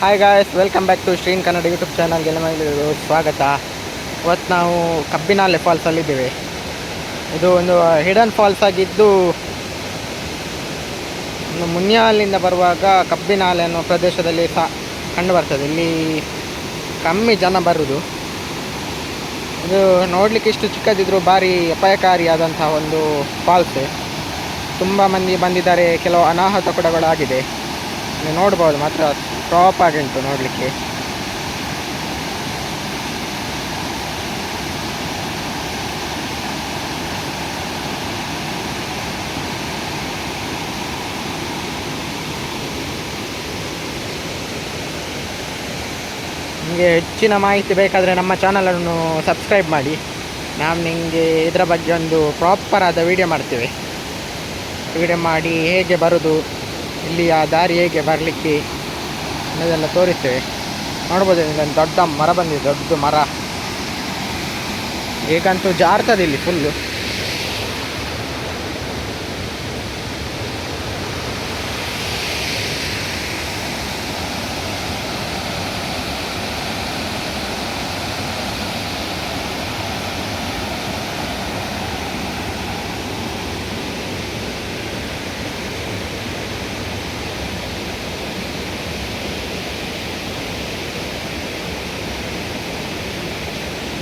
Hi guys welcome back to Shreen Kannada YouTube ಚಾನಲ್ಗೆ ಎಲ್ಲರಿಗೂ ಸ್ವಾಗತ. ಇವತ್ತು ನಾವು ಕಬ್ಬಿನಾಲೆ ಫಾಲ್ಸಲ್ಲಿದ್ದೇವೆ ಇದು ಒಂದು ಹಿಡನ್ ಫಾಲ್ಸ್ ಆಗಿದ್ದು ಮುನ್ಯಾಲಿಂದ ಬರುವಾಗ ಕಬ್ಬಿನಾಲೆ ಅನ್ನೋ ಪ್ರದೇಶದಲ್ಲಿ ಸಹ ಕಂಡು ಬರ್ತದೆ. ಇಲ್ಲಿ ಕಮ್ಮಿ ಜನ ಬರುವುದು ಇದು ನೋಡಲಿಕ್ಕೆ ಇಷ್ಟು ಚಿಕ್ಕದಿದ್ದರೂ ಭಾರಿ ಅಪಾಯಕಾರಿಯಾದಂಥ ಒಂದು ಫಾಲ್ಸ್ ತುಂಬ ಮಂದಿ ಬಂದಿದ್ದಾರೆ. ಕೆಲವು ಅನಾಹುತ ಕೂಡಗಳಾಗಿದೆ. ನೀವು ನೋಡ್ಬೋದು ಮಾತ್ರ. ಟಾಪ್ ಉಂಟು ನೋಡಲಿಕ್ಕೆ. ನಿಮಗೆ ಹೆಚ್ಚಿನ ಮಾಹಿತಿ ಬೇಕಾದರೆ ನಮ್ಮ ಚಾನಲನ್ನು ಸಬ್ಸ್ಕ್ರೈಬ್ ಮಾಡಿ. ನಾವು ನಿಮಗೆ ಇದರ ಬಗ್ಗೆ ಒಂದು ಪ್ರಾಪರ್ ಆದ ವಿಡಿಯೋ ಮಾಡ್ತೇವೆ. ವಿಡಿಯೋ ಮಾಡಿ ಹೇಗೆ ಬರೋದು ಇಲ್ಲಿಯ ದಾರಿ ಹೇಗೆ ಬರಲಿಕ್ಕೆ ಅನ್ನೋದೆಲ್ಲ ತೋರಿಸ್ತೇವೆ. ನೋಡ್ಬೋದು ಇಲ್ಲೊಂದು ದೊಡ್ಡ ಮರ ಬಂದಿದೆ ದೊಡ್ಡ ಮರ. ಈಗಂತೂ ಜಾರ್ತದೆ ಇಲ್ಲಿ ಫುಲ್ಲು